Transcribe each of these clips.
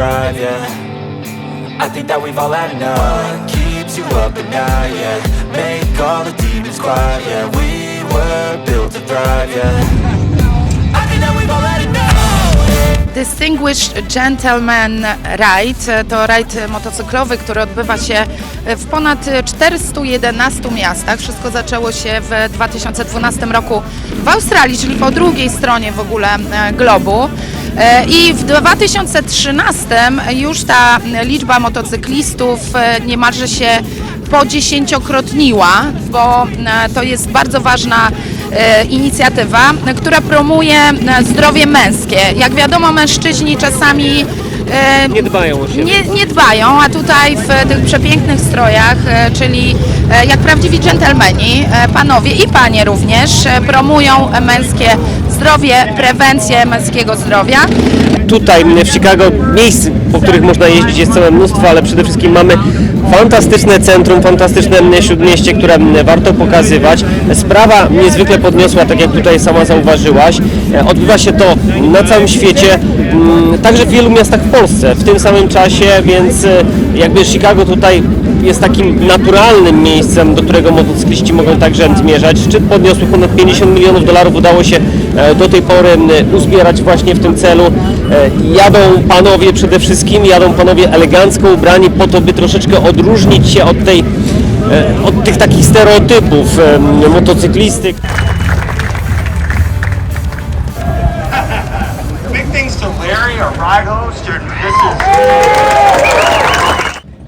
I think that we've all had enough. What keeps you up at night, yeah? Make all the demons quiet, yeah. We were built to thrive, yeah. Distinguished Gentleman Ride to rajd motocyklowy, który odbywa się w ponad 411 miastach. Wszystko zaczęło się w 2012 roku w Australii, czyli po drugiej stronie w ogóle e, globu. E, I w 2013 już ta liczba motocyklistów e, niemalże się podziesięciokrotniła, bo e, to jest bardzo ważna inicjatywa, która promuje zdrowie męskie. Jak wiadomo, mężczyźni czasami Nie dbają o siebie. nie, nie dbają, a tutaj w tych przepięknych strojach, czyli jak prawdziwi dżentelmeni, panowie i panie również, promują męskie zdrowie, prewencję męskiego zdrowia. Tutaj w Chicago miejsc, po których można jeździć jest całe mnóstwo, ale przede wszystkim mamy fantastyczne centrum, fantastyczne śródmieście, które warto pokazywać. Sprawa niezwykle podniosła, tak jak tutaj sama zauważyłaś. Odbywa się to na całym świecie, mm, także w wielu miastach w Polsce w tym samym czasie, więc e, jakby Chicago tutaj jest takim naturalnym miejscem, do którego motocykliści mogą także zmierzać. Szczyt podniosły ponad 50 milionów dolarów, udało się e, do tej pory uzbierać właśnie w tym celu. E, Jadą panowie przede wszystkim, jadą panowie elegancko ubrani po to, by troszeczkę odróżnić się od tej e, od tych takich stereotypów motocyklisty. Big things to Larry, and this is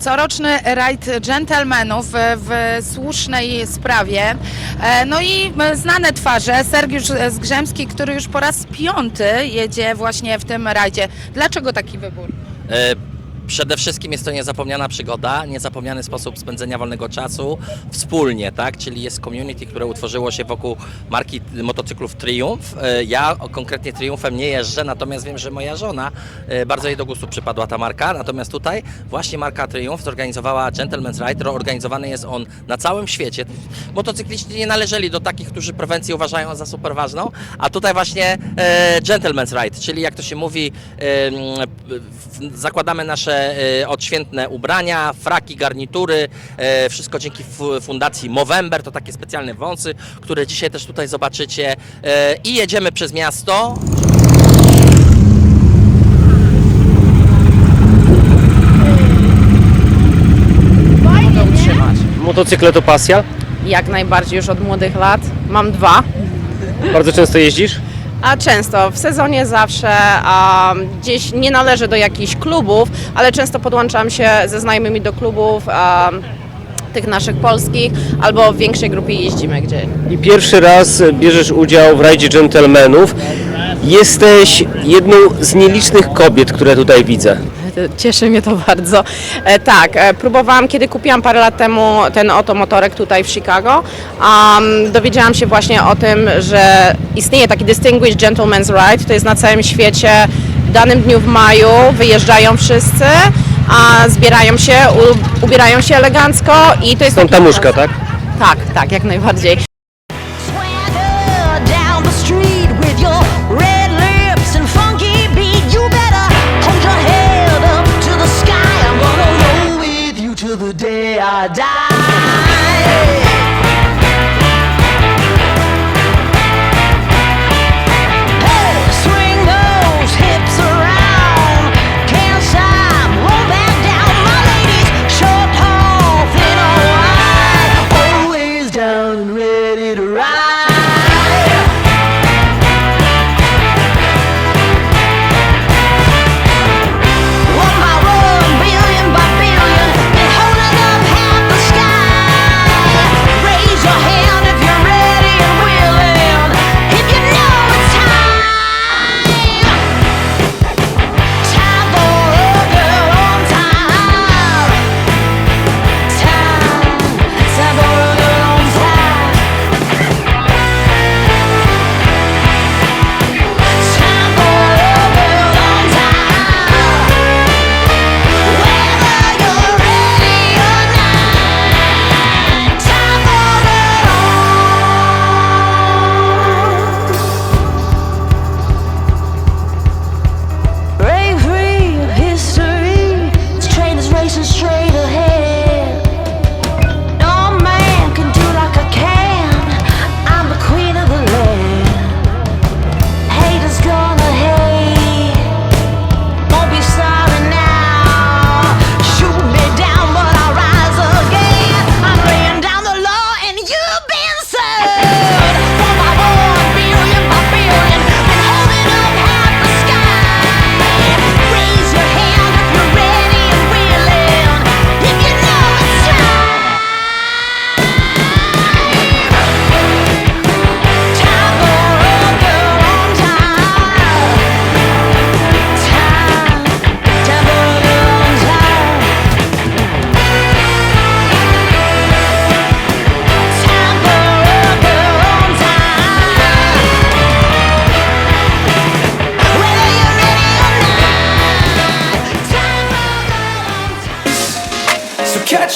Coroczny rajd dżentelmenów w, słusznej sprawie. E, No i e, znane twarze, Sergiusz Zgrzemski, który już po raz piąty jedzie właśnie w tym rajdzie. Dlaczego taki wybór? E, Przede wszystkim jest to niezapomniana przygoda, niezapomniany sposób spędzenia wolnego czasu wspólnie, tak? Czyli jest community, które utworzyło się wokół marki motocyklów Triumph. E, Ja konkretnie Triumfem nie jeżdżę, natomiast wiem, że moja żona e, bardzo jej do gustu przypadła ta marka. Natomiast tutaj właśnie marka Triumph zorganizowała Gentleman's Ride. Organizowany jest on na całym świecie. Motocykliści nie należeli do takich, którzy prewencję uważają za super ważną, a tutaj właśnie e, Gentleman's Ride, czyli jak to się mówi, zakładamy nasze e, odświętne ubrania, fraki, garnitury, e, wszystko dzięki fu- fundacji Movember, to takie specjalne wąsy, które dzisiaj też tutaj zobaczycie e, i jedziemy przez miasto. utrzymać. Motocykle to pasja. Jak najbardziej już od młodych lat. Mam dwa. Bardzo często jeździsz? A często w sezonie zawsze a gdzieś nie należę do jakichś klubów, ale często podłączam się ze znajomymi do klubów a, tych naszych polskich albo w większej grupie jeździmy gdzie. I pierwszy raz bierzesz udział w rajdzie dżentelmenów. Jesteś jedną z nielicznych kobiet, które tutaj widzę. Cieszy mnie to bardzo. E, tak, e, próbowałam, kiedy kupiłam parę lat temu ten oto motorek tutaj w Chicago, um, dowiedziałam się właśnie o tym, że istnieje taki Distinguished Gentleman's Ride, to jest na całym świecie. W danym dniu w maju wyjeżdżają wszyscy, a zbierają się, ubierają się elegancko i to jest Stąd ta muszka, tak? Tak, tak, jak najbardziej. Raja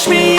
me